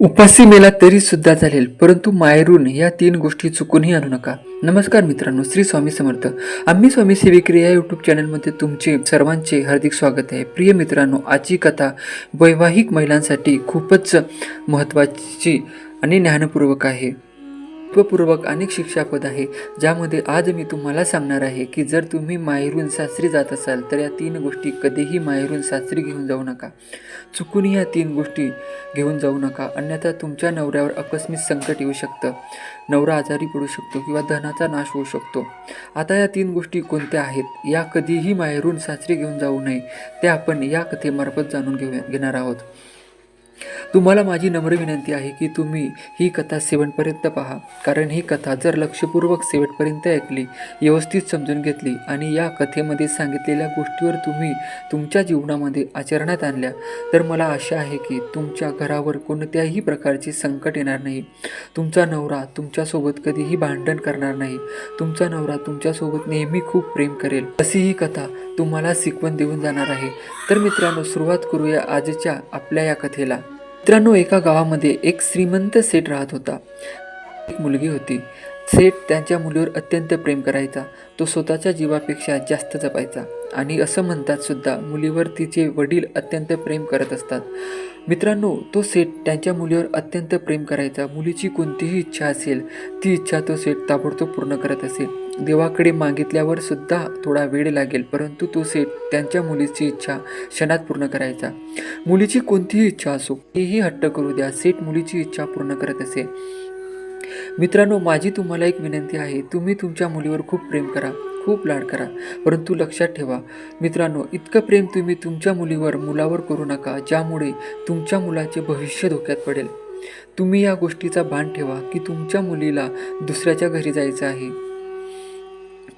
उपासी मेला तरी सुद्धा चालेल परंतु मायरून या तीन गोष्टी चुकूनही आणू नका. नमस्कार मित्रांनो श्री स्वामी समर्थ. आम्ही स्वामी सेविक्री या यूट्यूब चॅनलमध्ये तुमचे सर्वांचे हार्दिक स्वागत आहे. प्रिय मित्रांनो आजची कथा वैवाहिक महिलांसाठी खूपच महत्त्वाची आणि ज्ञानपूर्वक आहे. महत्त्वपूर्वक अनेक शिक्षापद आहे ज्यामध्ये आज मी तुम्हाला सांगणार आहे की जर तुम्ही माहेरून सासरी जात असाल तर या तीन गोष्टी कधीही माहेरून सासरी घेऊन जाऊ नका. चुकून या तीन गोष्टी घेऊन जाऊ नका. अन्यथा तुमच्या नवऱ्यावर आकस्मिक संकट येऊ शकतं. नवरा आजारी पडू शकतो किंवा धनाचा नाश होऊ शकतो. आता या तीन गोष्टी कोणत्या आहेत? या कधीही माहेरून सासरी घेऊन जाऊ नये. ते आपण या कथेमार्फत जाणून घेऊ घेणार आहोत. तुम्हाला माझी नम्र विनंती आहे की तुम्ही ही कथा शेवटपर्यंत पहा. कारण ही कथा जर लक्षपूर्वक शेवटपर्यंत ऐकली व्यवस्थित समजून घेतली आणि या कथेमध्ये सांगितलेल्या गोष्टीवर तुम्ही तुमच्या जीवनामध्ये आचरणात आणल्या तर मला आशा आहे की तुमच्या घरावर कोणत्याही प्रकारचे संकट येणार नाही. तुमचा नवरा तुमच्यासोबत कधीही भांडण करणार नाही. तुमचा नवरा तुमच्यासोबत नेहमी खूप प्रेम करेल. अशी ही कथा तुम्हाला शिकवण देऊन जाणार आहे. तर मित्रांनो सुरुवात करूया आजच्या आपल्या या कथेला. मित्रांनो एका गावामध्ये एक श्रीमंत सेठ राहत होता. एक मुलगी होती. सेठ त्यांच्या मुलीवर अत्यंत प्रेम करायचा. तो स्वतःच्या जीवापेक्षा जास्त जपायचा आणि असं म्हणतात सुद्धा मुलीवर तिचे वडील अत्यंत प्रेम करत असतात. मित्रांनो तो सेठ त्यांच्या मुलीवर अत्यंत प्रेम करायचा. मुलीची कोणतीही इच्छा असेल ती इच्छा तो सेठ ताबडतोब पूर्ण करत असेल देवाकडे मागितल्यावर सुद्धा थोडा वेळ लागेल परंतु तो सेठ त्यांच्या मुलीची इच्छा क्षणात पूर्ण करायचा. मुलीची कोणतीही इच्छा असो तेही हट्ट करू द्या सेठ मुलीची इच्छा पूर्ण करत असे. मित्रांनो माझी तुम्हाला एक विनंती आहे तुम्ही तुमच्या मुलीवर खूप प्रेम करा खूप लाड करा परंतु लक्षात ठेवा मित्रांनो इतकं प्रेम तुम्ही तुमच्या मुलीवर मुलावर करू नका ज्यामुळे तुमच्या मुलाचे भविष्य धोक्यात पडेल. तुम्ही या गोष्टीचा भान ठेवा की तुमच्या मुलीला दुसऱ्याच्या घरी जायचं आहे.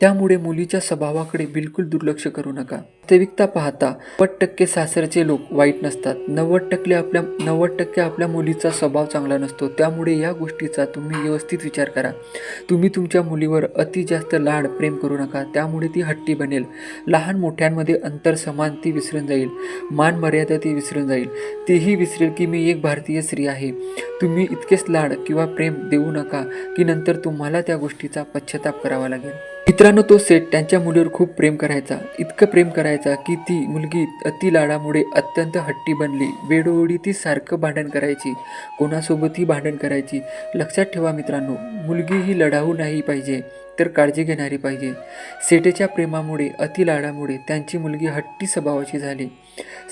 त्यामुळे मुलीच्या स्वभावाकडे बिलकुल दुर्लक्ष करू नका. वास्तविकता पाहता नव्वद टक्के सासरचे लोक वाईट नसतात. नव्वद टक्के आपल्या नव्वद टक्के आपल्या मुलीचा स्वभाव चांगला नसतो. त्यामुळे या गोष्टीचा तुम्ही व्यवस्थित विचार करा. तुम्ही तुमच्या मुलीवर अति जास्त लाड प्रेम करू नका. त्यामुळे ती हट्टी बनेल. लहान मोठ्यांमध्ये अंतर समान ती विसरून जाईल. मान मर्यादा ती विसरून जाईल. तेही विसरेल की मी एक भारतीय स्त्री आहे. तुम्ही इतकेच लाड किंवा प्रेम देऊ नका की नंतर तुम्हाला त्या गोष्टीचा पश्चाताप करावा लागेल. मित्रांनो तो सेठ त्यांच्या मुलीवर खूप प्रेम करायचा. इतकं प्रेम करायचं की ती मुलगी अतिलाडामुळे अत्यंत हट्टी बनली. वेळोवेळी ती सारखं भांडण करायची. कोणासोबतही भांडण करायची. लक्षात ठेवा मित्रांनो मुलगी ही लढाऊ नाही पाहिजे. तर काळजी घेणारी पाहिजे. सेटेच्या प्रेमामुळे अति लाडामुळे त्यांची मुलगी हट्टी स्वभावाची झाली.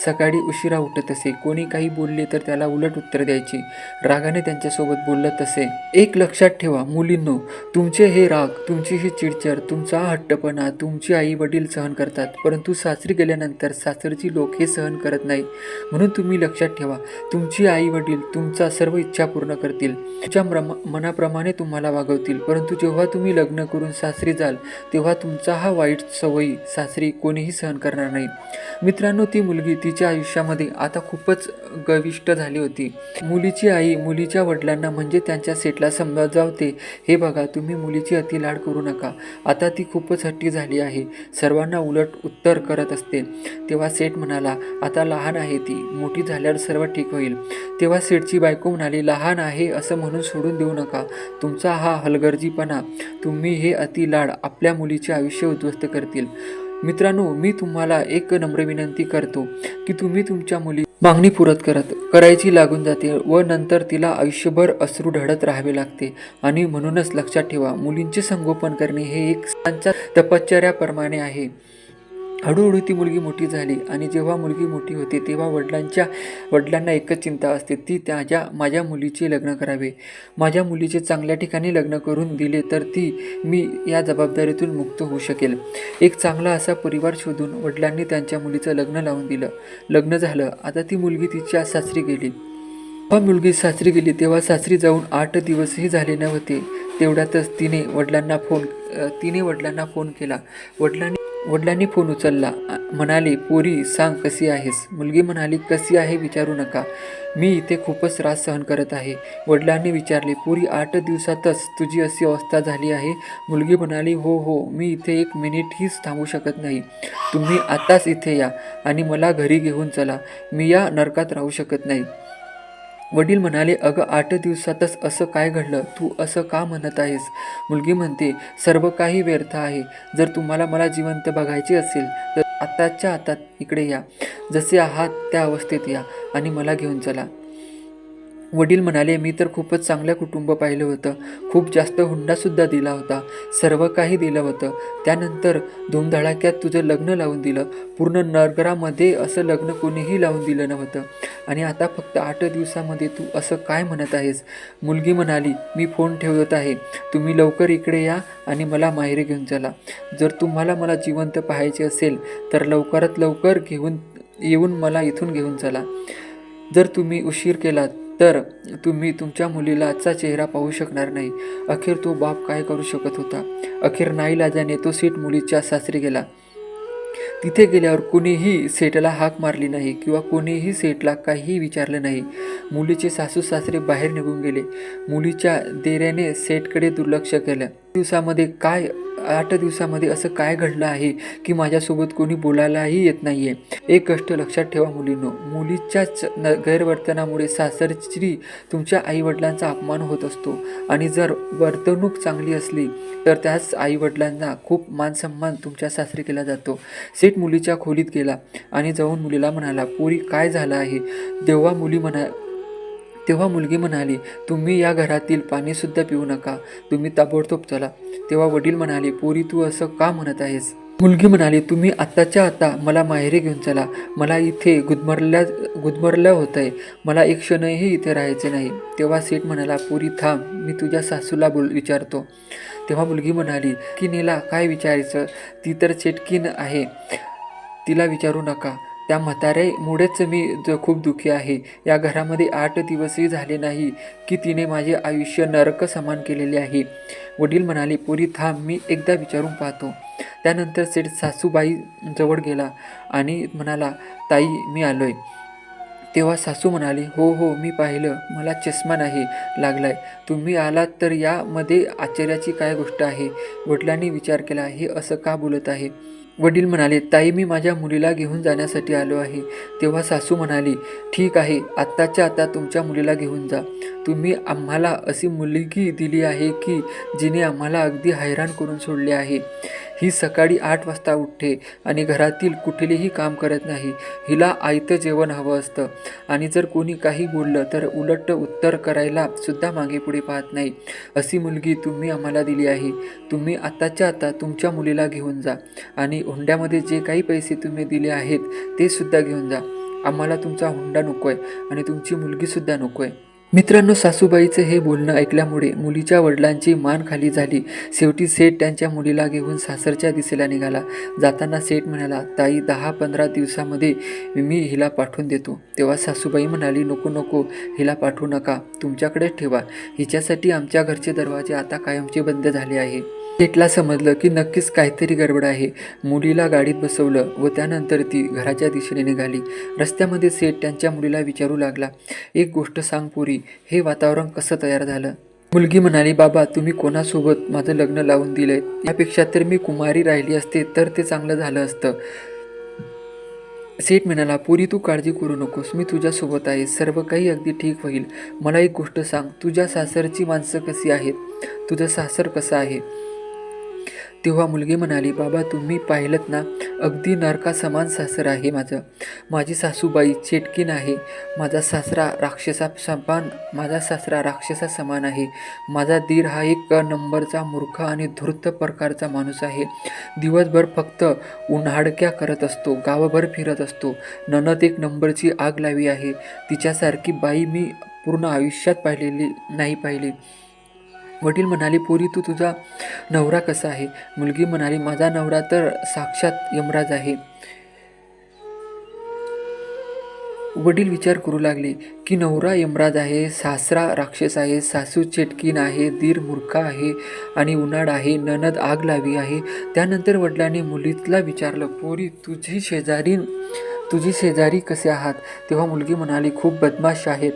सकाळी उशिरा उठत असे. कोणी काही बोलले तर त्याला उलट उत्तर द्यायची. रागाने त्यांच्यासोबत बोलत असे. एक लक्षात ठेवा मुलींनो तुमचे हे राग तुमची ही चिडचिड तुमचा हट्टपणा तुमची आई वडील सहन करतात. परंतु सासरी गेल्यानंतर सासरची लोक हे सहन करत नाही म्हणून तुम्ही लक्षात ठेवा तुमची आई वडील तुमचा सर्व इच्छा पूर्ण करतील. तुमच्या मनाप्रमाणे तुम्हाला वागवतील. परंतु जेव्हा तुम्ही लग्न करून सासरी जाल तेव्हा तुमचा हा वाईट सवयी सासरी कोणीही सहन करणार नाही. मित्रांनो ती मुलगी तिच्या आयुष्यामध्ये आता खूपच गविष्ट झाली होती. मुलीची आई मुलीच्या वडिलांना म्हणजे त्यांच्या सेटला समजावते हे बघा तुम्ही मुलीची अति लाड करू नका. आता ती खूपच हट्टी झाली आहे. सर्वांना उलट उत्तर करत असते. तेव्हा सेठ म्हणाला आता लहान आहे ती. मोठी झाल्यावर सर्व ठीक होईल. तेव्हा सेठची बायको म्हणाली लहान आहे असं म्हणून सोडून देऊ नका. तुमचा हा हलगर्जीपणा. तुम्ही हे अति लाड आपल्या मुलीचे आयुष्य उद्ध्वस्त करतील. मित्रांनो मी तुम्हाला एक नम्र विनंती करतो की तुम्ही तुमच्या मुली मागणी पुरत करत करायची लागून जाते व नंतर तिला आयुष्यभर अश्रू ढळत राहावे लागते. आणि म्हणूनच लक्षात ठेवा मुलींचे संगोपन करणे हे एक त्यांच्या तपश्चर्याप्रमाणे आहे. हळूहळू ती मुलगी मोठी झाली आणि जेव्हा मुलगी मोठी होते तेव्हा वडिलांच्या वडिलांना एकच चिंता असते ती त्याच्या माझ्या मुलीचे लग्न करावे. माझ्या मुलीचे चांगल्या ठिकाणी लग्न करून दिले तर ती मी या जबाबदारीतून मुक्त होऊ शकेल. एक चांगला असा परिवार शोधून वडिलांनी त्यांच्या मुलीचं लग्न लावून दिलं. लग्न झालं. आता ती मुलगी तिच्या सासरी गेली. जेव्हा मुलगी सासरी गेली तेव्हा सासरी जाऊन आठ दिवसही झाले नव्हते. तेवढ्यातच तिने वडिलांना फोन तिने वडिलांना फोन केला. वडिलांनी वडिलांनी फोन उचलला. म्हणाले पोरी सांग कशी आहेस? मुलगी म्हणाली कशी आहे विचारू नका. मी इथे खूपच त्रास सहन करत आहे. वडिलांनी विचारले पुरी आठ दिवसातच तुझी अशी अवस्था झाली आहे? मुलगी म्हणाली हो हो मी इथे एक मिनिटही थांबू शकत नाही. तुम्ही आताच इथे या आणि मला घरी घेऊन चला. मी या नरकात राहू शकत नाही. वडील म्हणाले अगं आठ दिवसातच असं काय घडलं? तू असं का म्हणत आहेस? मुलगी म्हणते सर्व काही व्यर्थ आहे. जर तुम्हाला मला जिवंत बघायचे असेल तर आताच्या आतात इकडे या. जसे आहात त्या अवस्थेत या आणि मला घेऊन चला. वडील म्हणाले मी तर खूपच चांगलं कुटुंब पाहिलं होतं. खूप जास्त हुंडासुद्धा दिला होता. सर्व काही दिलं होतं. त्यानंतर दोन धडाक्यात तुझं लग्न लावून दिलं. पूर्ण नगरामध्ये असं लग्न कोणीही लावून दिलं नव्हतं. आणि आता फक्त आठ दिवसामध्ये तू असं काय म्हणत आहेस? मुलगी म्हणाली मी फोन ठेवत आहे. तुम्ही लवकर इकडे या आणि मला माहेरी घेऊन चला. जर तुम्हाला मला जिवंत पाहायचे असेल तर लवकरात लवकर घेऊन येऊन मला इथून घेऊन चला. जर तुम्ही उशीर केलात तर तुम्ही तुमच्या मुलीलाचा चेहरा पाहू शकणार नाही. अखेर तो बाप काय करू शकत होता? अखेर नाईलाजाने तो सीट मुलीच्या सासरी गेला. तिथे गेल्यावर कुणीही सेटला हाक मारली नाही किंवा कोणीही सेटला काहीही विचारलं नाही. मुलीचे सासू सासरे बाहेर निघून गेले. मुलीच्या देऱ्याने सेटकडे दुर्लक्ष केलं. दिवसामध्ये काय आठ दिवसामध्ये असं काय घडलं आहे की माझ्यासोबत कोणी बोलायलाही येत नाहीये? एक गोष्ट लक्षात ठेवा मुलींनो. मुलीच्याच न गैरवर्तनामुळे सासरची तुमच्या आईवडिलांचा अपमान होत असतो. आणि जर वर्तणूक चांगली असली तर त्याच आईवडिलांना खूप मानसन्मान तुमच्या सासरी केला जातो. सेट मुलीच्या खोलीत गेला आणि जाऊन मुलीला म्हणाला पोरी काय झालं आहे तेव्हा मुली म्हणा तेव्हा मुलगी म्हणाली तुम्ही या घरातील पाणीसुद्धा पिऊ नका. तुम्ही ताबडतोब चला. तेव्हा वडील म्हणाले पोरी तू असं का म्हणत आहेस? मुलगी म्हणाली तुम्ही आत्ताच्या आता मला माहेरी घेऊन चला. मला इथे गुदमरल्या गुदमरलं होतं आहे मला एक क्षणही इथे राहायचे नाही. तेव्हा सेठ म्हणाला पोरी थांब. मी तुझ्या सासूला बोल विचारतो. तेव्हा मुलगी म्हणाली की नीला काय विचारायचं? ती तर चेटकीन आहे. तिला विचारू नका. त्या म्हाताऱ्यामुळेच मी ज खूप दुःखी आहे. या घरामध्ये आठ दिवसही झाले नाही की तिने माझे आयुष्य नरक समान केलेले आहे. वडील म्हणाले पुरी थांब मी एकदा विचारून पाहतो. त्यानंतर सेठ सासूबाई जवळ गेला आणि म्हणाला ताई मी आलोय. तेव्हा सासू म्हणाली हो हो मी पाहिलं. मला चष्मा नाही लागलाय. तुम्ही आलात तर यामध्ये आश्चर्याची काय गोष्ट आहे? वडिलांनी विचार केला हे असं का बोलत आहे? वडील म्हणाले ताई मी माझ्या मुलीला घेऊन जाण्यासाठी आलो आहे. तेव्हा सासू म्हणाली ठीक आहे आत्ताच्या आता तुमच्या मुलीला घेऊन जा. तुम्ही आम्हाला अशी मुलगी दिली आहे की जिने आम्हाला अगदी हैराण करून सोडले आहे. ही सकाळी आठ वाजता उठते आणि घरातील कुठलेही काम करत नाही. हिला आयतं जेवण हवं असतं. आणि जर कोणी काही बोललं तर उलट उत्तर करायला सुद्धा मागे पुढे पाहत नाही. अशी मुलगी तुम्ही आम्हाला दिली आहे. तुम्ही आताच्या आता तुमच्या मुलीला घेऊन जा. आणि हुंड्यामध्ये जे काही पैसे तुम्ही दिले आहेत ते सुद्धा घेऊन जा. आम्हाला तुमचा हुंडा नको आहे आणि तुमची मुलगीसुद्धा नको आहे मित्रांनो सासूबाईचं हे बोलणं ऐकल्यामुळे मुलीच्या वडिलांची मान खाली झाली. शेवटी सेठ त्यांच्या मुलीला घेऊन सासरच्या दिशेला निघाला. जाताना सेठ म्हणाला ताई दहा पंधरा दिवसामध्ये मी हिला पाठवून देतो. तेव्हा सासूबाई म्हणाली नको नको हिला पाठवू नका. तुमच्याकडेच ठेवा. हिच्यासाठी आमच्या घरचे दरवाजे आता कायमचे बंद झाले आहे. सेठला समजलं की नक्कीच काहीतरी गडबड आहे. मुलीला गाडीत बसवलं व त्यानंतर ती घराच्या दिशेने निघाली. रस्त्यामध्ये सेठ त्यांच्या मुलीला विचारू लागला. एक गोष्ट सांग पुरी हे वातावरण कसं तयार झालं? मुलगी म्हणाली बाबा तुम्ही कोणासोबत माझं लग्न लावून दिलंय? यापेक्षा तर मी कुमारी राहिली असते तर ते चांगलं झालं असतं. सेठ म्हणाला पुरी तू काळजी करू नकोस. मी तुझ्यासोबत आहे. सर्व काही अगदी ठीक होईल. मला एक गोष्ट सांग. तुझ्या सासरची माणसं कशी आहेत? तुझं सासर कसं आहे? तेव्हा मुलगी म्हणाली बाबा तुम्ही पाहिलं ना अगदी नरका समान सासर आहे माझं. माझी सासूबाई चेटकीन आहे माझा सासरा राक्षसा समान माझा सासरा राक्षसा समान आहे. माझा दीर हा एक नंबरचा मूर्ख आणि धूर्त प्रकारचा माणूस आहे. दिवसभर फक्त उन्हाडक्या करत असतो गावभर फिरत असतो. ननद एक नंबरची आग लावी आहे. तिच्यासारखी बाई मी पूर्ण आयुष्यात पाहिलेली नाही पाहिली. वडील म्हणाले पोरी तू तुझा नवरा कसा आहे? मुलगी म्हणाली माझा नवरा तर साक्षात यमराज आहे. वडील विचार करू लागले की नवरा यमराज आहे सासरा राक्षस आहे सासू चेटकीन आहे दीर मूर्खा आहे आणि उन्हाळ आहे ननद आग लावी आहे. त्यानंतर वडिलांनी मुलीतला विचारलं पोरी तुझी शेजारी तुझी शेजारी कसे आहात? तेव्हा मुलगी म्हणाली खूप बदमाश आहेत.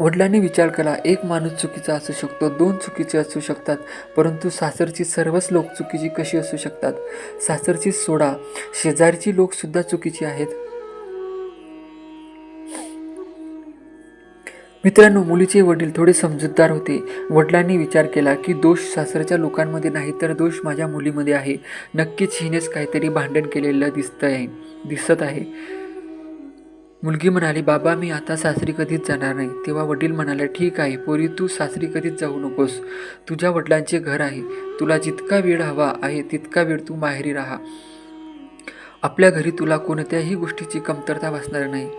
वडिलांनी विचार केला एक माणूस चुकीचा असू शकतो दोन चुकीचे असू शकतात परंतु सासरची सर्वच लोक चुकीची कशी असू शकतात? सासरची सोडा शेजारची लोकसुद्धा चुकीची आहेत. मित्रांनो मुलीचे वडील थोडे समजूतदार होते. वडिलांनी विचार केला की दोष सासरच्या लोकांमध्ये नाही तर दोष माझ्या मुलीमध्ये आहे. नक्कीच हिनेच काहीतरी भांडण केलेलं दिसत आहे दिसत आहे. मुलगी म्हणाली बाबा मी आता सासरी कधीच जाणार नाही. तेव्हा वडील म्हणाले ठीक आहे पोरी तू सासरी कधीच जाऊ नकोस. तुझ्या वडिलांचे घर आहे. तुला जितका वेळ हवा आहे तितका वेळ तू माहेरी राहा. आपल्या घरी तुला कोणत्याही गोष्टीची कमतरता भासणार नाही.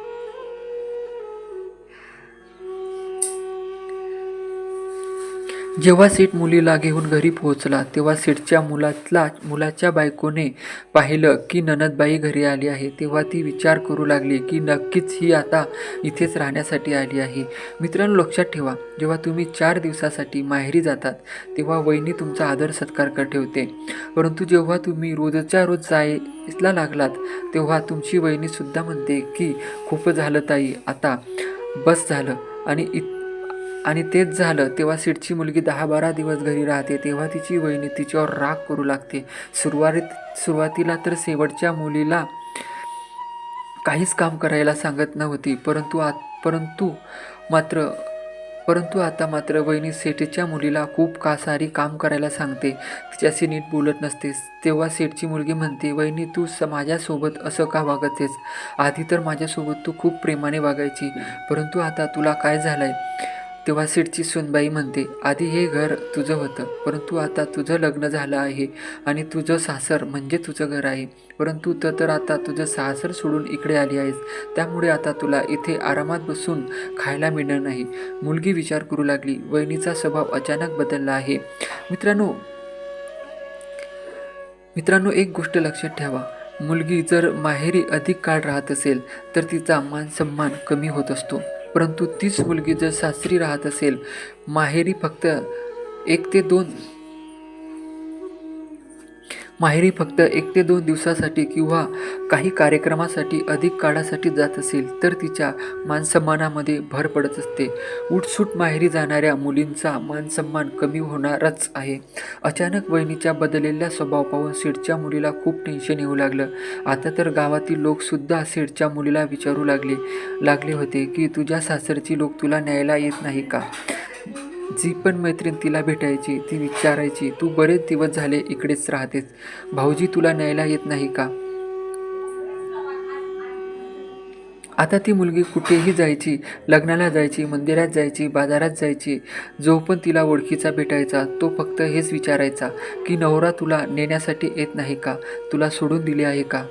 जेव्हा सीट मुलीला घेऊन घरी पोहोचला तेव्हा सीटच्या मुलातला मुलाच्या बायकोने पाहिलं की ननदबाई घरी आली आहे तेव्हा ती विचार करू लागली की नक्कीच ही आता इथेच राहण्यासाठी आली आहे. मित्रांनो लक्षात ठेवा जेव्हा तुम्ही चार दिवसासाठी माहेरी जातात तेव्हा वहिनी तुमचा आदर सत्कार कर ठेवते. परंतु जेव्हा तुम्ही रोजच्या रोज जायला लागलात तेव्हा तुमची वहिनीसुद्धा म्हणते की खूप झालं ताई आता बस झालं. आणि इत आणि तेच झालं तेव्हा सीटची मुलगी दहा बारा दिवस घरी राहते तेव्हा तिची वहिनी तिच्यावर राग करू लागते. सुरुवातीत सुरुवातीला तर शेवटच्या मुलीला काहीच काम करायला सांगत नव्हती परंतु आत परंतु मात्र परंतु आता मात्र वहिनी सेठच्या मुलीला खूप का सारी काम करायला सांगते. तिच्याशी नीट बोलत नसतेस तेव्हा सेठची मुलगी म्हणते वहिनी तू स माझ्यासोबत असं का वागतेस? आधी तर माझ्यासोबत तू खूप प्रेमाने वागायची. परंतु आता तुला काय झालं आहे तेव्हा सीटची सुनबाई म्हणते आधी हे घर तुझं होतं परंतु आता तुझं लग्न झालं आहे आणि तुझं सासर म्हणजे तुझं घर आहे. परंतु तर तर आता तुझं सासर सोडून इकडे आली आहेस. त्यामुळे आता तुला इथे आरामात बसून खायला मिळणार नाही. मुलगी विचार करू लागली वहिनीचा स्वभाव अचानक बदलला आहे. मित्रांनो मित्रांनो एक गोष्ट लक्षात ठेवा. मुलगी जर माहेरी अधिक काळ राहत असेल तर तिचा मान सन्मान कमी होत असतो. परंतु तीच मुलगी जर सासरी राहत असेल माहेरी फक्त एक ते दोन माहेरी फक्त एक ते दोन दिवसासाठी किंवा काही कार्यक्रमासाठी अधिक काळासाठी जात असेल तर तिच्या मानसन्मानामध्ये भर पडत असते. उठसूट माहेरी जाणाऱ्या मुलींचा मानसन्मान कमी होणारच आहे. अचानक वहिनीच्या बदललेल्या स्वभाव पाहून सेठच्या मुलीला खूप टेन्शन येऊ लागलं. आता तर गावातील लोकसुद्धा सेठच्या मुलीला विचारू लागले लागले होते की तुझ्या सासरची लोक तुला न्यायला येत नाही का? जी पण मैत्रीण तिला भेटायची ती विचारायची तू बरेच दिवस झाले इकडेच राहतेस. भाऊजी तुला न्यायला येत नाही का? आता ती मुलगी कुठेही जायची लग्नाला जायची मंदिरात जायची बाजारात जायची जो पण तिला ओळखीचा भेटायचा तो फक्त हेच विचारायचा की नवरा तुला नेण्यासाठी येत नाही का? तुला सोडून दिले आहे का?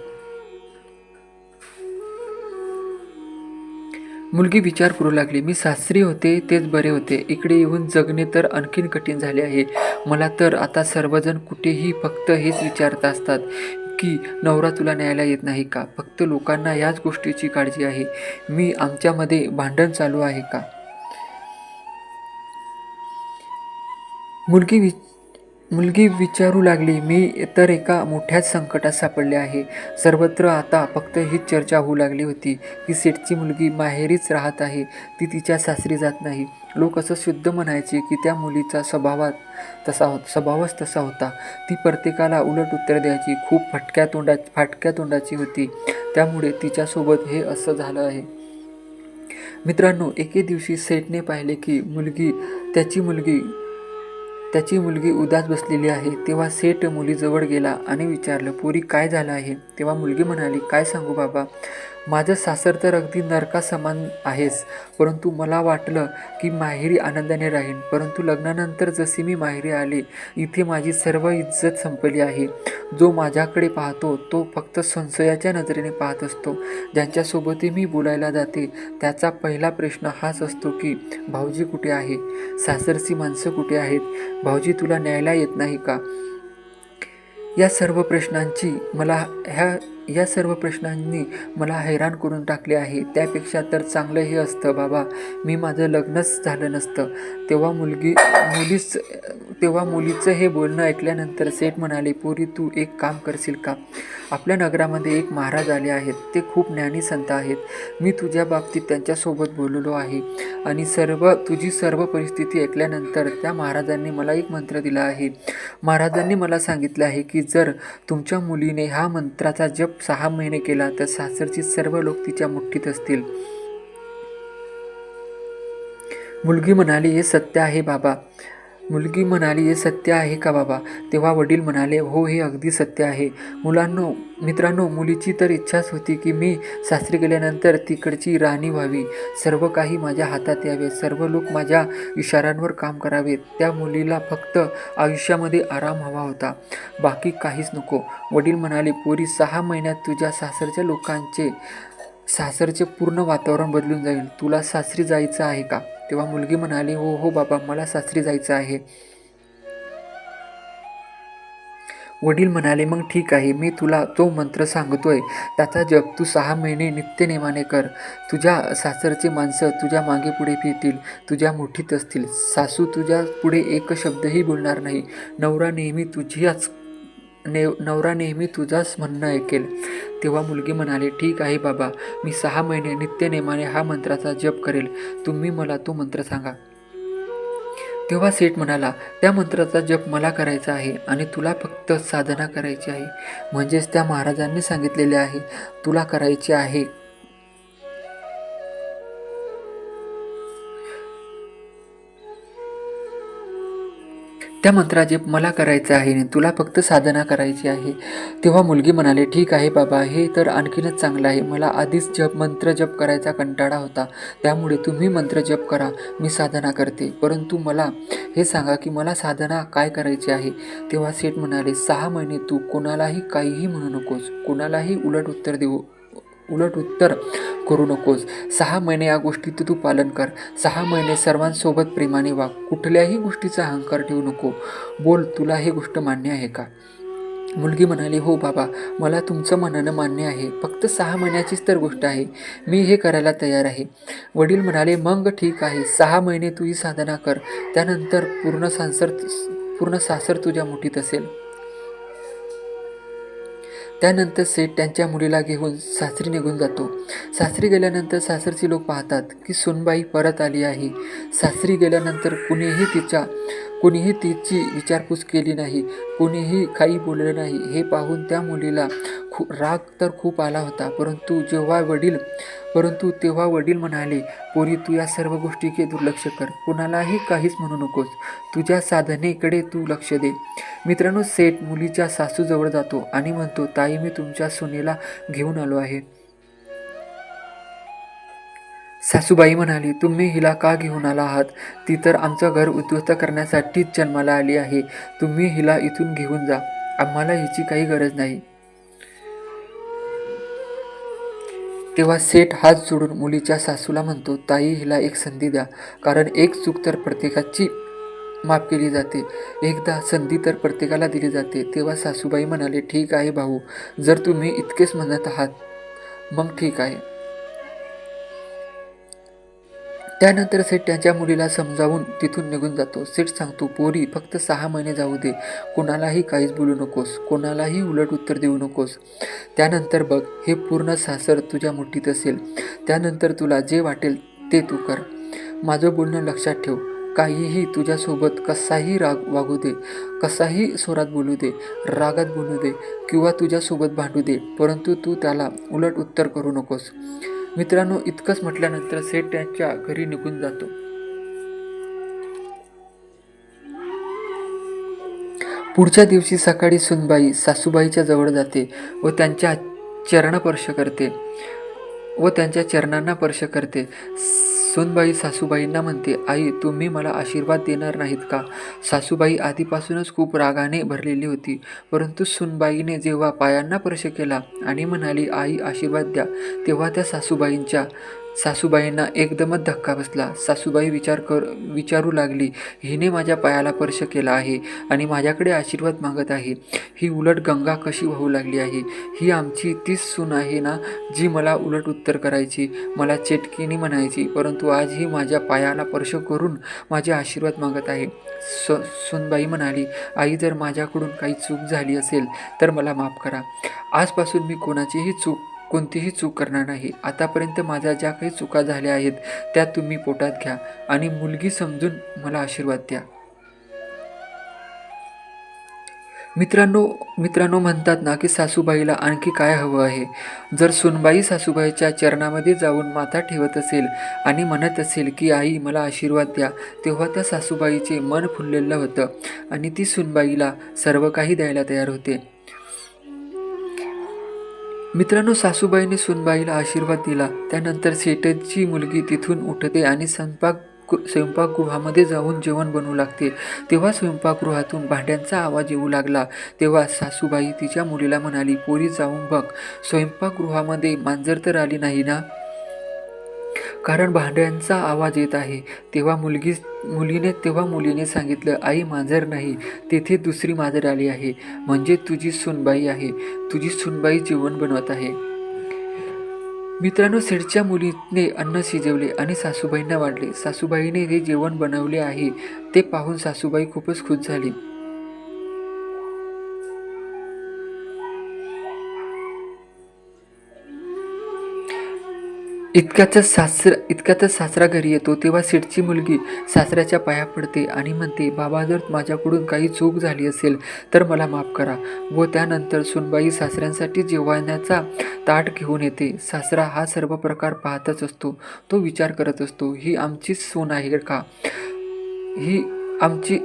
मुलगी विचार करू लागली मी सासरी होते तेच बरे होते. इकडे येऊन जगणे तर आणखीन कठीण झाले आहे. मला तर आता सर्वजण कुठेही फक्त हेच विचारत असतात की नवरा तुला न्यायला येत नाही का? फक्त लोकांना याच गोष्टीची काळजी आहे. मी आमच्यामध्ये भांडण चालू आहे का? मुलगी वि मुलगी विचारू लागली मी तर एका मोठ्याच संकटात सापडले आहे. सर्वत्र आता फक्त हीच चर्चा होऊ लागली होती की सेठची मुलगी माहेरीच राहत आहे ती तिच्या सासरी जात नाही. लोक असं शुद्ध म्हणायचे की त्या मुलीचा स्वभावात तसा हो स्वभावच तसा होता. ती प्रत्येकाला उलट उत्तर द्यायची खूप फटक्या तोंडा फाटक्या तोंडाची होती. त्यामुळे तिच्यासोबत हे असं झालं आहे. मित्रांनो एके दिवशी सेठने पाहिले की मुलगी त्याची मुलगी त्याची मुलगी उदास बसलेली आहे. तेव्हा सेठ मुलीजवळ गेला आणि विचारलं पोरी काय झालं आहे? तेव्हा मुलगी म्हणाली काय सांगू बाबा? माझं सासर तर अगदी नरका समान आहेस परंतु मला वाटलं की माहेरी आनंदाने राहीन. परंतु लग्नानंतर जशी मी माहेरी आले इथे माझी सर्व इज्जत संपली आहे. जो माझ्याकडे पाहतो तो फक्त संशयाच्या नजरेने पाहत असतो. ज्यांच्यासोबतही मी बोलायला जाते त्याचा पहिला प्रश्न हाच असतो की भाऊजी कुठे आहे? सासरची माणसं कुठे आहेत? भाऊजी तुला न्यायला येत नाही का? या सर्व प्रश्नांची मला ह्या या सर्व प्रश्नांनी मला हैराण करून टाकले आहे. त्यापेक्षा तर चांगलं हे असतं बाबा. मी माझं लग्नच झालं नसतं. तेव्हा मुलगी मुलीच तेव्हा मुलीचं हे बोलणं ऐकल्यानंतर सेठ म्हणाले पोरी तू एक काम करशील का? आपल्या नगरामध्ये एक महाराज आले आहेत. ते खूप ज्ञानी संत आहेत. मी तुझ्या बाबतीत त्यांच्यासोबत बोललो आहे. आणि सर्व तुझी सर्व परिस्थिती ऐकल्यानंतर त्या महाराजांनी मला एक मंत्र दिला आहे. महाराजांनी मला सांगितलं आहे की जर तुमच्या मुलीने हा मंत्राचा जप सहा महिने केला तर सासरची सर्व लोक तिच्या मुठ्ठीत असतील. मुलगी म्हणाली हे सत्य आहे बाबा. मुलगी म्हणाली हे सत्य आहे का बाबा? तेव्हा वडील म्हणाले हो हे अगदी सत्य आहे. मुलांनो मित्रांनो मुलीची तर इच्छाच होती की मी सासरी गेल्यानंतर तिकडची राणी व्हावी. सर्व काही माझ्या हातात यावे. सर्व लोक माझ्या इशाऱ्यांवर काम करावेत. त्या मुलीला फक्त आयुष्यामध्ये आराम हवा होता. बाकी काहीच नको. वडील म्हणाले पोरी सहा महिन्यात तुझ्या सासरच्या लोकांचे सासरचे पूर्ण वातावरण बदलून जाईल. तुला सासरी जायचं आहे का? तेव्हा मुलगी म्हणाली हो हो बाबा मला सासरी जायचं आहे. वडील म्हणाले मग ठीक आहे मी तुला तो मंत्र सांगतोय. त्याचा जप तू सहा महिने नित्यनेमाने कर. तुझ्या सासरचे माणसं तुझ्या मागे पुढे फिरतील तुझ्या मुठीत असतील. सासू तुझ्या पुढे एक शब्दही बोलणार नाही. नवरा नेहमी तुझ्याच ने नवरा नेहमी तुझाच म्हणणं ऐकेल. तेव्हा मुलगी म्हणाली ठीक आहे बाबा मी सहा महिने नित्यनेमाने हा मंत्राचा जप करेल. तुम्ही मला तो मंत्र सांगा. तेव्हा सेठ म्हणाला त्या मंत्राचा जप मला करायचा आहे आणि तुला फक्त साधना करायची आहे. म्हणजेच त्या महाराजांनी सांगितलेले आहे तुला करायचे आहे त्या मंत्राचे मला करायचं आहे आणि तुला फक्त साधना करायची आहे. तेव्हा मुलगी म्हणाले ठीक आहे बाबा हे तर आणखीनच चांगलं आहे. मला आधीच जप मंत्र जप करायचा कंटाळा होता. त्यामुळे तुम्ही मंत्र जप करा मी साधना करते. परंतु मला हे सांगा की मला साधना काय करायची आहे? तेव्हा सेठ म्हणाले सहा महिने तू कोणालाही काहीही म्हणू नकोस. कोणालाही उलट उत्तर देऊ उलट उत्तर करू नकोस. सहा महिने या गोष्टीचं तू पालन कर. सहा महिने सर्वांसोबत प्रेमाने वाग. कुठल्याही गोष्टीचा अहंकार ठेवू नको. बोल तुला हे गोष्ट मान्य आहे का? मुलगी म्हणाली हो बाबा मला तुमचं म्हणणं मान्य आहे. फक्त सहा महिन्याचीच तर गोष्ट आहे. मी हे करायला तयार आहे. वडील म्हणाले मग ठीक आहे. सहा महिने तू ही साधना कर. त्यानंतर पूर्ण सांसर पूर्ण सासर तुझ्या मुठीत असेल. त्यानंतर सेठ त्यांच्या मुलीला घेऊन सासरी निघून जातो. सासरी गेल्यानंतर सासरची लोक पाहतात की सुनबाई परत आली आहे. सासरी गेल्यानंतर कुणीही तिच्या कुणीही तिची विचारपूस केली नाही कोणीही काही बोललं नाही. हे पाहून त्या मुलीला खू राग तर खूप आला होता. परंतु जेव्हा वडील परंतु तेव्हा वडील म्हणाले पोरी तू या सर्व गोष्टीकडे दुर्लक्ष कर. कुणालाही काहीच म्हणू नकोस. तुझ्या साधनेकडे तू लक्ष दे. मित्रांनो सेठ मुलीच्या सासूजवळ जातो आणि म्हणतो ताई मी तुमच्या सुनेला घेऊन आलो आहे. सासूबाई म्हणाली तुम्ही हिला का घेऊन आला आहात? ती तर आमचं घर उद्ध्वस्त करण्यासाठीच जन्माला आली आहे. तुम्ही हिला इथून घेऊन जा. आम्हाला हिची काही गरज नाही. तेव्हा सेठ हात जोडून मुलीच्या सासूला म्हणतो ताई हिला एक संधी द्या. कारण एक चूक तर प्रत्येकाची माफ केली जाते. एकदा संधी तर प्रत्येकाला दिली जाते. तेव्हा सासूबाई म्हणाले ठीक आहे भाऊ. जर तुम्ही इतकेच म्हणत आहात मग ठीक आहे. त्यानंतर सेठ त्यांच्या मुलीला समजावून तिथून निघून जातो. सेठ सांगतो पोरी फक्त सहा महिने जाऊ दे. कोणालाही काहीच बोलू नकोस. कोणालाही उलट उत्तर देऊ नकोस. त्यानंतर बघ हे पूर्ण सासर तुझ्या मुठीत असेल. त्यानंतर तुला जे वाटेल ते तू कर. माझं बोलणं लक्षात ठेव. काहीही तुझ्यासोबत कसाही राग वागू दे. कसाही स्वरात बोलू दे. रागात बोलू दे. किंवा तुझ्यासोबत भांडू दे. परंतु तू त्याला उलट उत्तर करू नकोस. मित्रांनो इतकंच म्हटल्यानंतर सेठ त्यांच्या घरी निघून जातो. पुढच्या दिवशी सकाळी सुनबाई सासूबाईच्या जवळ जाते व त्यांच्या चरणस्पर्श करते. व त्यांच्या चरणांना स्पर्श करते. सोनबाई सासूबाईंना म्हणते आई तुम्ही मला आशीर्वाद देणार नाहीत का? सासूबाई आधीपासूनच खूप रागाने भरलेली होती परंतु सुनबाईने जेव्हा पायांना स्पर्श केला आणि म्हणाली आई आशीर्वाद द्या तेव्हा त्या सासूबाईंच्या सासूबाईंना एकदमच धक्का बसला. सासूबाई विचार कर विचारू लागली हिने माझ्या पायाला स्पर्श केला आहे आणि माझ्याकडे आशीर्वाद मागत आहे. ही उलट गंगा कशी वाहू लागली आहे? ही आमची तीच सून आहे ना जी मला उलट उत्तर करायची मला चेटकीने म्हणायची परंतु आज ही माझ्या पायाला स्पर्श करून माझे आशीर्वाद मागत आहे. स सुनबाई म्हणाली आई जर माझ्याकडून काही चूक झाली असेल तर मला माफ करा. आजपासून मी कोणाचीही चूक कोणतीही चूक करणार नाही. आतापर्यंत माझ्या ज्या काही चुका झाल्या आहेत त्या तुम्ही पोटात घ्या आणि मुलगी समजून मला आशीर्वाद द्या. मित्रांनो मित्रांनो म्हणतात ना की सासूबाईला आणखी काय हवं आहे? जर सुनबाई सासूबाईच्या चरणामध्ये जाऊन माथा ठेवत असेल आणि म्हणत असेल की आई मला आशीर्वाद द्या तेव्हा त्या सासूबाईचे मन फुललेलं होतं आणि ती सुनबाईला सर्व काही द्यायला तयार होते. मित्रांनो सासूबाईने सुनबाईला आशीर्वाद दिला. त्यानंतर सेटची मुलगी तिथून उठते आणि स्वयंपाक स्वयंपाकगृहामध्ये जाऊन जेवण बनवू लागते. तेव्हा स्वयंपाकगृहातून भांड्यांचा आवाज येऊ लागला. तेव्हा सासूबाई तिच्या मुलीला म्हणाली पोरी जाऊन बघ. स्वयंपाकगृहामध्ये मांजर तर आली नाही ना? कारण भांड्यांचा आवाज येत आहे. तेव्हा मुलगी मुलीने तेव्हा मुलीने सांगितलं आई मांजर नाही. तेथे दुसरी मांजर आली आहे. म्हणजे तुझी सुनबाई आहे. तुझी सुनबाई जेवण बनवत आहे. मित्रांनो सेठच्या मुलीने अन्न शिजवले आणि सासूबाईंना वाढले. सासूबाईने हे जेवण बनवले आहे ते पाहून सासूबाई खूपच खुश झाली. इतक्यातच सासरा इतक्यातच सासरा घरी येतो तेव्हा सेठची मुलगी सासऱ्याच्या पाया पडते आणि म्हणते बाबा जर माझ्याकडून काही चूक झाली असेल तर मला माफ करा. व त्यानंतर सुनबाई सासऱ्यांसाठी जेवण्याचा ताट घेऊन येते. सासरा हा सर्व प्रकार पाहतच असतो तो विचार करत असतो ही आमचीच सून आहे का? ही आमची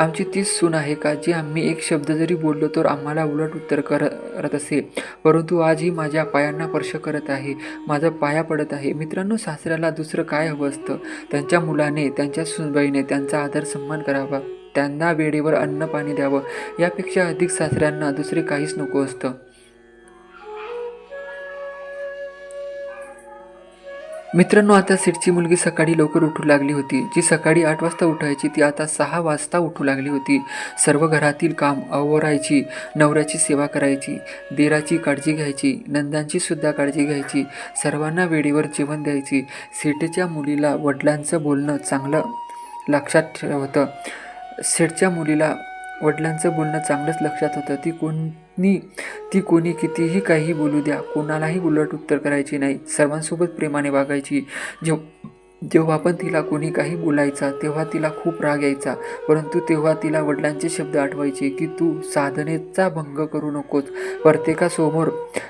आमची तीच सून आहे का? जी आम्ही एक शब्द जरी बोललो तर आम्हाला उलट उत्तर करत असे. परंतु आज ही माझ्या पायांना स्पर्श करत आहे. माझा पाया पडत आहे. मित्रांनो सासऱ्याला दुसरं काय हवं असतं? त्यांच्या मुलाने त्यांच्या सुनबाईने त्यांचा आदर सन्मान करावा. त्यांना वेळेवर अन्न पाणी द्यावं. यापेक्षा अधिक सासऱ्यांना दुसरे काहीच नको असतं. मित्रांनो आता सीटची मुलगी सकाळी लवकर उठू लागली होती. जी सकाळी आठ वाजता उठायची ती आता सहा वाजता उठू लागली होती. सर्व घरातील काम आवरायची नवऱ्याची सेवा करायची देराची काळजी घ्यायची नंदांची सुद्धा काळजी घ्यायची सर्वांना वेळेवर जेवण द्यायची. सेठच्या मुलीला वडिलांचं बोलणं चांगलं लक्षात ठेवतं सेठच्या मुलीला वडिलांचं बोलणं चांगलंच लक्षात होतं. ती कोण नी. ती कोणी कितीही काही बोलू द्या कोणालाही उलट उत्तर करायची नाही. सर्वांसोबत प्रेमाने वागायची. जेव जेव्हा पण तिला कोणी काही बोलायचा तेव्हा तिला खूप राग यायचा. परंतु तेव्हा तिला वडिलांचे शब्द आठवायचे की तू साधनेचा भंग करू नकोस. प्रत्येकासमोर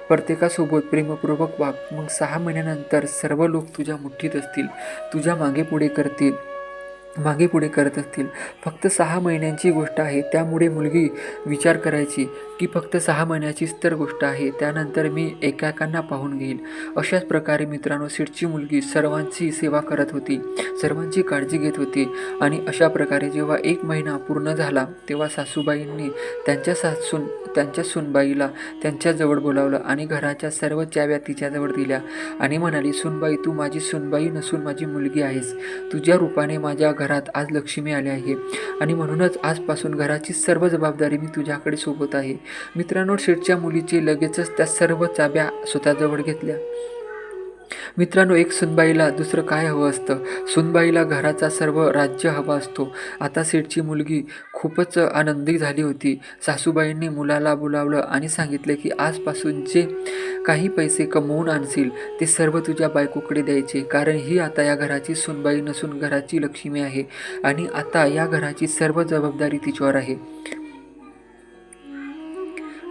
प्रत्येकासोबत प्रेमपूर्वक वाग. मग सहा महिन्यानंतर सर्व लोक तुझ्या मुठ्ठीत असतील. तुझ्या मागे पुढे करतील. मागे पुढे करत असतील. फक्त सहा महिन्यांची गोष्ट आहे त्यामुळे मुलगी विचार करायची की फक्त सहा महिन्याचीच तर गोष्ट आहे त्यानंतर मी एकाकांना पाहून घेईल. अशाच प्रकारे मित्रांनो सीटची मुलगी सर्वांची सेवा करत होती सर्वांची काळजी घेत होती आणि अशा प्रकारे जेव्हा एक महिना पूर्ण झाला तेव्हा सासूबाईंनी त्यांच्या सासून त्यांच्या सुनबाईला त्यांच्याजवळ बोलावलं आणि घराच्या सर्व चाव्या तिच्याजवळ दिल्या आणि म्हणाली सुनबाई तू माझी सुनबाई नसून माझी मुलगी आहेस. तुझ्या रूपाने माझ्या घर घरात आज लक्ष्मी आली आहे. आणि म्हणूनच आजपासून घराची सर्व जबाबदारी मी तुझ्याकडे सोबत आहे. मित्रांनो शेठच्या मुलीचे लगेचच त्या सर्व चाब्या स्वतःजवळ घेतल्या. मित्रांनो एक सुनबाईला दुसरं काय हवं असतं? सुनबाईला घराचा सर्व राज्य हवा असतो. आता सेठची मुलगी खूपच आनंदी झाली होती. सासूबाईंनी मुलाला बोलावलं आणि सांगितलं की आजपासून जे काही पैसे कमवून आणशील ते सर्व तुझ्या बायकोकडे द्यायचे. कारण ही आता या घराची सुनबाई नसून घराची लक्ष्मी आहे आणि आता या घराची सर्व जबाबदारी तिच्यावर आहे.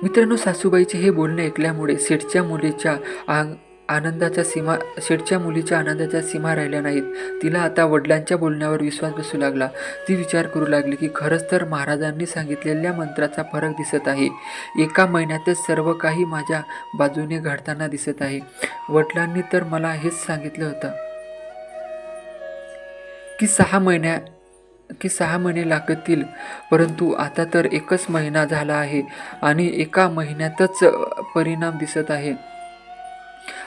मित्रांनो सासूबाईचे हे बोलणे ऐकल्यामुळे सेठच्या मुलीच्या आंग आनंदाच्या सीमा शेठच्या मुलीच्या आनंदाच्या सीमा राहिल्या नाहीत. तिला आता वडिलांच्या बोलण्यावर विश्वास बसू लागला. ती विचार करू लागली की खरंच तर महाराजांनी सांगितलेल्या मंत्राचा फरक दिसत आहे. एका महिन्यातच सर्व काही माझ्या बाजूने घडताना दिसत आहे. वडिलांनी तर मला हेच सांगितलं होतं. की सहा महिन्या की सहा महिने लागतील परंतु आता तर एकच महिना झाला आहे आणि एका महिन्यातच परिणाम दिसत आहे.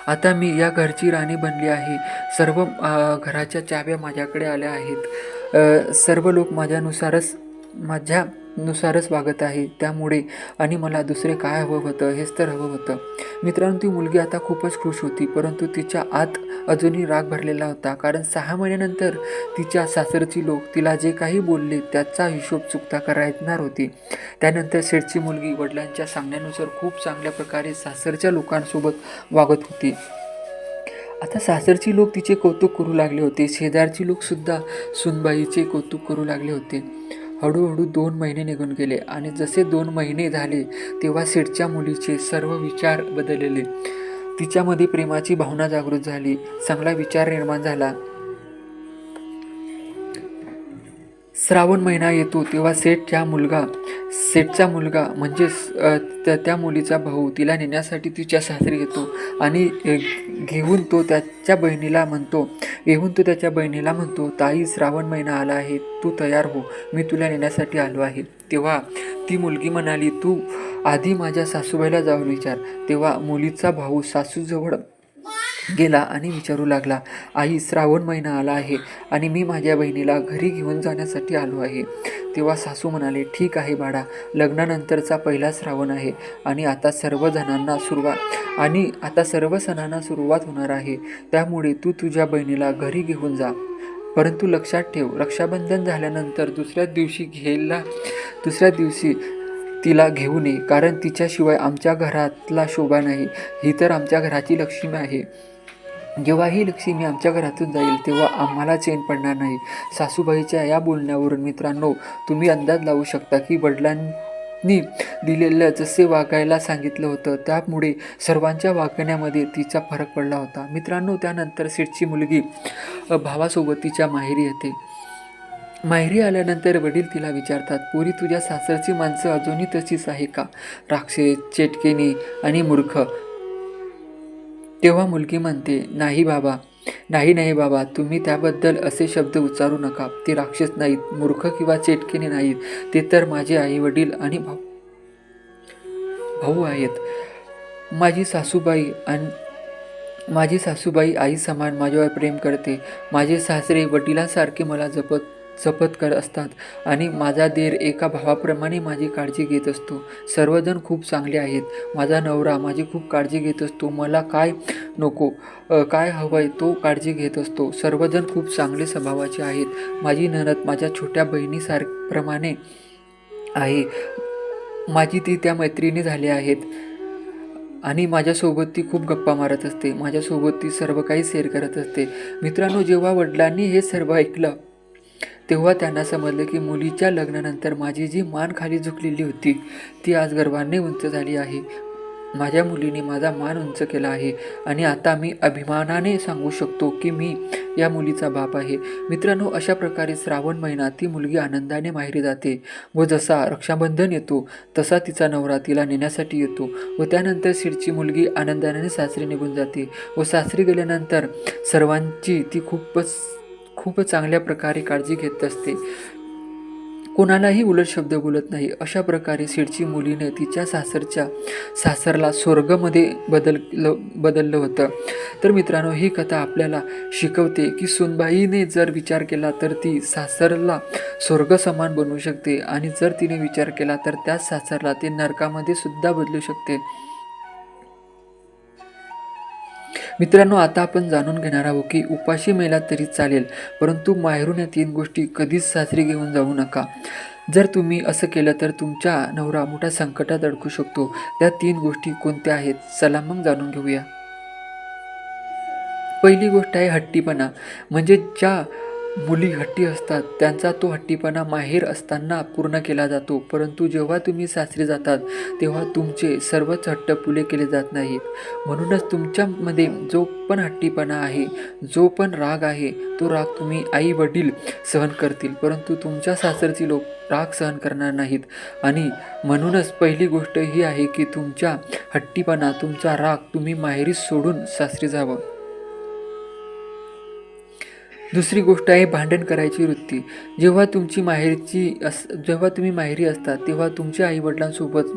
आता मी या घरची राणी बनली आहे. सर्व घराच्या चाव्या माझ्याकडे आल्या आहेत. सर्व लोक माझ्यानुसारच माझ्यानुसारच वागत आहे. त्यामुळे आणि मला दुसरे काय हवं होतं हेच तर हवं होतं. मित्रांनो ती मुलगी आता खूपच खुश होती परंतु तिच्या आत अजूनही राग भरलेला होता. कारण सहा महिन्यानंतर तिच्या सासरची लोक तिला जे काही बोलले त्याचा हिशोब चुकता करायणार होती. त्यानंतर शेठची मुलगी वडिलांच्या सांगण्यानुसार खूप चांगल्या प्रकारे सासरच्या लोकांसोबत वागत होती. आता सासरची लोक तिचे कौतुक करू लागले होते. शेजारची लोकसुद्धा सुनबाईचे कौतुक करू लागले होते. हळूहळू दोन महिने निघून गेले आणि जसे दोन महिने झाले तेव्हा सेठच्या मुलीचे सर्व विचार बदलले. तिच्यामध्ये प्रेमाची भावना जागृत झाली. चांगला विचार निर्माण झाला. श्रावण महिना येतो तेव्हा सेठच्या मुलगा सेठचा मुलगा म्हणजेच त्या त्या मुलीचा भाऊ तिला नेण्यासाठी तिच्या सासरी येतो आणि घेऊन तो त्याच्या बहिणीला म्हणतो घेऊन तो त्याच्या बहिणीला म्हणतो ताई श्रावण महिना आला आहे तू तयार हो मी तुला नेण्यासाठी आलो आहे. तेव्हा ती मुलगी म्हणाली तू आधी माझ्या सासूबाईला जाऊन विचार. तेव्हा मुलीचा भाऊ सासूजवळ गेला आणि विचारू लागला आई श्रावण महिना आला आहे आणि मी माझ्या बहिणीला घरी घेऊन जाण्यासाठी आलो आहे. तेव्हा सासू म्हणाले ठीक आहे बाळा लग्नानंतरचा पहिला श्रावण आहे आणि आता सर्व जणांना सुरुवात आणि आता सर्व सणांना सुरुवात होणार आहे. त्यामुळे तू तुझ्या बहिणीला घरी घेऊन जा. परंतु लक्षात ठेव रक्षाबंधन झाल्यानंतर दुसऱ्या दिवशी घ्यायला दुसऱ्या दिवशी तिला घेऊ नये कारण तिच्याशिवाय आमच्या घरातला शोभा नाही. ही तर आमच्या घराची लक्ष्मी आहे. जेव्हा ही लक्ष्मी आमच्या घरातून जाईल तेव्हा आम्हाला चैन पडणार नाही. सासूबाईच्या या बोलण्यावरून मित्रांनो तुम्ही अंदाज लावू शकता की वडिलांनी दिलेलं जसे वागायला सांगितलं होतं. त्यामुळे सर्वांच्या वागण्यामध्ये तिचा फरक पडला होता. मित्रांनो त्यानंतर सीटची मुलगी भावासोबत तिच्या माहेरी येते. माहेरी आल्यानंतर वडील तिला विचारतात पुरी तुझ्या सासरची माणसं अजूनही तशीच आहे का? राक्षस चेटकेनी आणि मूर्ख. तेव्हा मुलगी म्हणते नाही बाबा नाही नाही बाबा तुम्ही त्याबद्दल असे शब्द उच्चारू नका. ते राक्षस नाहीत मूर्ख किंवा चेटकेने नाहीत. ते तर माझे आई वडील आणि भाऊ भाऊ आहेत. माझी सासूबाई आणि माझी सासूबाई आई समान माझ्यावर प्रेम करते. माझे सासरे वडिलांसारखे मला जपत जपत कर असतात. आणि माझा देर एका भावाप्रमाणे माझी काळजी घेत असतो. सर्वजण खूप चांगले आहेत. माझा नवरा माझी खूप काळजी घेत असतो. मला काय नको काय काय हवंय तो काळजी घेत असतो. सर्वजण खूप चांगले स्वभावाचे आहेत. माझी ननद माझ्या छोट्या बहिणीसारप्रमाणे आहे. माझी ती त्या मैत्रिणी झाल्या आहेत. आणि माझ्यासोबत ती खूप गप्पा मारत असते. माझ्यासोबत ती सर्व काही शेअर करत असते. मित्रांनो जेव्हा वडिलांनी हे सर्व ऐकलं तेव्हा त्यांना समजलं की मुलीच्या लग्नानंतर माझी जी मान खाली झुकलेली होती ती आज गर्वाने उंच झाली आहे. माझ्या मुलीने माझा मान उंच केला आहे आणि आता मी अभिमानाने सांगू शकतो की मी या मुलीचा बाप आहे. मित्रांनो अशा प्रकारे श्रावण महिना ती मुलगी आनंदाने माहेरी जाते व जसा रक्षाबंधन येतो तसा तिचा नवरा तिला नेण्यासाठी येतो व त्यानंतर शिरची मुलगी आनंदाने सासरी निघून जाते व सासरी गेल्यानंतर सर्वांची ती खूपच खूप चांगल्या प्रकारे काळजी घेत असते. कोणालाही उलट शब्द बोलत नाही. अशा प्रकारे सीडची मुलीने तिच्या सासरच्या सासरला स्वर्गमध्ये बदललं बदललं होतं. तर मित्रांनो ही कथा आपल्याला शिकवते की सुनबाईने जर विचार केला तर ती सासरला स्वर्ग समान बनवू शकते आणि जर तिने विचार केला तर त्याच सासरला ते नरकामध्ये सुद्धा बदलू शकते. मित्रांनो आता आपण जाणून घेणार आहोत की उपाशी मेला तरी चालेल परंतु माहेरून या तीन गोष्टी कधीच सासरी घेऊन जाऊ नका. जर तुम्ही असं केलं तर तुमच्या नवरा मोठ्या संकटात अडकू शकतो. त्या तीन गोष्टी कोणत्या आहेत? चला मग जाणून घेऊया. पहिली गोष्ट आहे हट्टीपणा म्हणजे ज्या मुली हट्टी असतात त्यांचा तो हट्टीपणा माहेर असताना पूर्ण केला जातो. परंतु जेव्हा तुम्ही सासरी जातात तेव्हा तुमचे सर्वच हट्ट पुले केले जात नाहीत. म्हणूनच तुमच्यामध्ये जो पण हट्टीपणा आहे जो पण राग आहे तो राग तुम्ही आई वडील सहन करतील. परंतु तुमच्या सासरची लोक राग सहन करणार नाहीत. आणि म्हणूनच पहिली गोष्ट ही आहे की तुमच्या हट्टीपणा तुमचा राग तुम्ही माहेरीच सोडून सासरी जावं. दुसरी गोष्ट आहे भांडण करायची वृत्ती. जेव्हा तुमची माहेरची अस जेव्हा तुम्ही माहेरी असता तेव्हा तुमच्या आईवडिलांसोबत